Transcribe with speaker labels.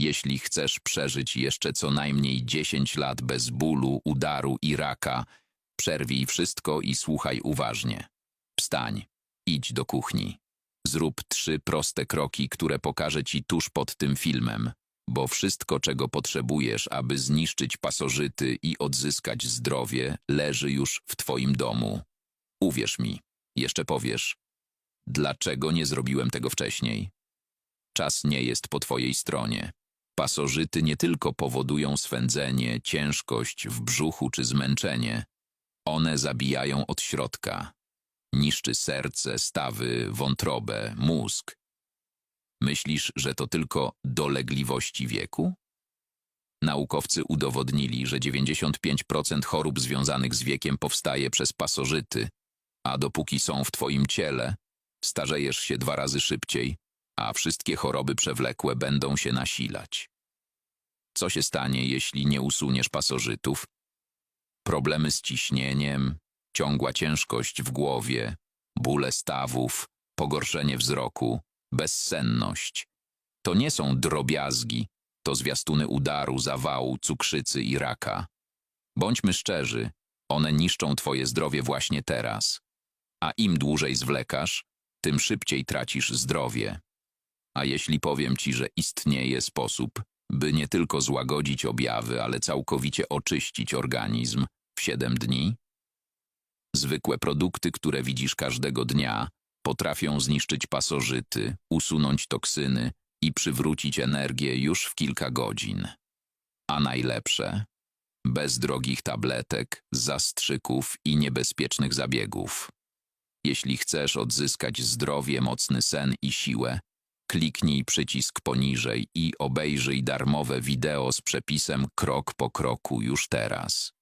Speaker 1: Jeśli chcesz przeżyć jeszcze co najmniej 10 lat bez bólu, udaru i raka, przerwij wszystko i słuchaj uważnie. Wstań, idź do kuchni. Zrób trzy proste kroki, które pokażę ci tuż pod tym filmem, bo wszystko, czego potrzebujesz, aby zniszczyć pasożyty i odzyskać zdrowie, leży już w twoim domu. Uwierz mi, jeszcze powiesz, dlaczego nie zrobiłem tego wcześniej? Czas nie jest po twojej stronie. Pasożyty nie tylko powodują swędzenie, ciężkość w brzuchu czy zmęczenie. One zabijają od środka. Niszczy serce, stawy, wątrobę, mózg. Myślisz, że to tylko dolegliwości wieku? Naukowcy udowodnili, że 95% chorób związanych z wiekiem powstaje przez pasożyty, a dopóki są w twoim ciele, starzejesz się dwa razy szybciej, a wszystkie choroby przewlekłe będą się nasilać. Co się stanie, jeśli nie usuniesz pasożytów? Problemy z ciśnieniem, ciągła ciężkość w głowie, bóle stawów, pogorszenie wzroku, bezsenność. To nie są drobiazgi, to zwiastuny udaru, zawału, cukrzycy i raka. Bądźmy szczerzy, one niszczą twoje zdrowie właśnie teraz. A im dłużej zwlekasz, tym szybciej tracisz zdrowie. A jeśli powiem ci, że istnieje sposób, by nie tylko złagodzić objawy, ale całkowicie oczyścić organizm w 7 dni? Zwykłe produkty, które widzisz każdego dnia, potrafią zniszczyć pasożyty, usunąć toksyny i przywrócić energię już w kilka godzin. A najlepsze? Bez drogich tabletek, zastrzyków i niebezpiecznych zabiegów. Jeśli chcesz odzyskać zdrowie, mocny sen i siłę, kliknij przycisk poniżej i obejrzyj darmowe wideo z przepisem krok po kroku już teraz.